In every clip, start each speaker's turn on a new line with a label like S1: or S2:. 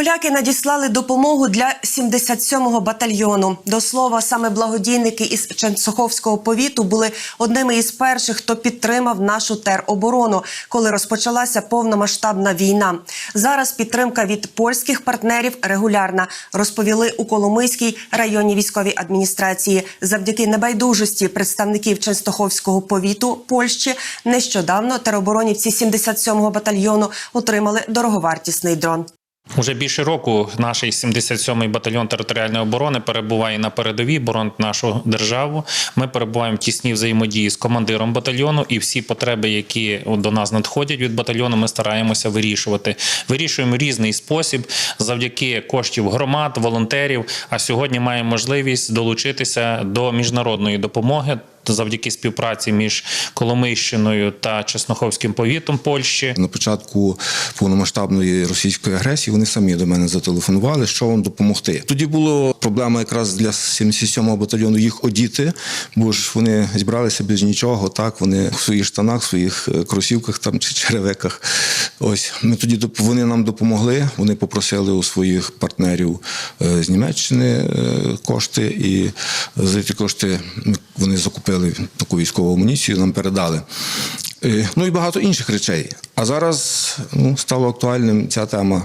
S1: Поляки надіслали допомогу для 77-го батальйону. До слова, саме благодійники із Ченцоховського повіту були одними із перших, хто підтримав нашу тероборону, коли розпочалася повномасштабна війна. Зараз підтримка від польських партнерів регулярна, розповіли у Коломийській районній військовій адміністрації. Завдяки небайдужості представників Ченстоховського повіту Польщі нещодавно тероборонівці 77-го батальйону отримали дороговартісний дрон.
S2: Уже більше року наш 77-й батальйон територіальної оборони перебуває на передовій, боронить нашу державу. Ми перебуваємо в тісній взаємодії з командиром батальйону, і всі потреби, які до нас надходять від батальйону, ми стараємося вирішувати. Вирішуємо різний спосіб завдяки коштів громад, волонтерів. А сьогодні маємо можливість долучитися до міжнародної допомоги. Завдяки співпраці між Коломийщиною та Чесноховським повітом Польщі
S3: На початку повномасштабної російської агресії вони самі до мене зателефонували, що вам допомогти. Тоді була проблема якраз для 77-го батальйону їх одіти, бо ж вони зібралися без нічого. Так вони в своїх штанах, в своїх е, кросівках там чи черевиках. Ось ми тоді вони нам допомогли. Вони попросили у своїх партнерів е, з Німеччини е, кошти, і за ці кошти вони закупили таку військову амуніцію, нам передали. Е, Ну і багато інших речей. А зараз ну, стало актуальним ця тема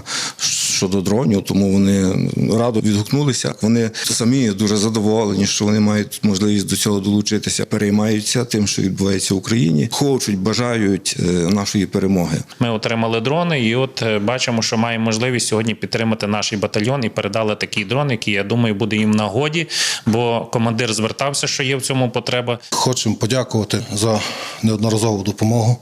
S3: щодо дронів, тому вони радо відгукнулися. Вони самі дуже задоволені, що вони мають можливість до цього долучитися, переймаються тим, що відбувається в Україні, хочуть, бажають е, нашої перемоги.
S2: Ми отримали дрони, і от е, бачимо, що маємо можливість сьогодні підтримати наш батальйон і передали такий дрон, який я думаю буде їм нагоді, бо командир звертався, що є в цьому потреба.
S4: Хочемо подякувати за неодноразову допомогу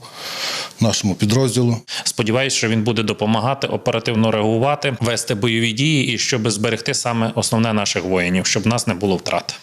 S4: нашому підрозділу.
S2: Сподіваюсь, що він буде допомагати оперативно реагувати, вести бойові дії і щоб зберегти саме основне наших воїнів, щоб нас не було втрат.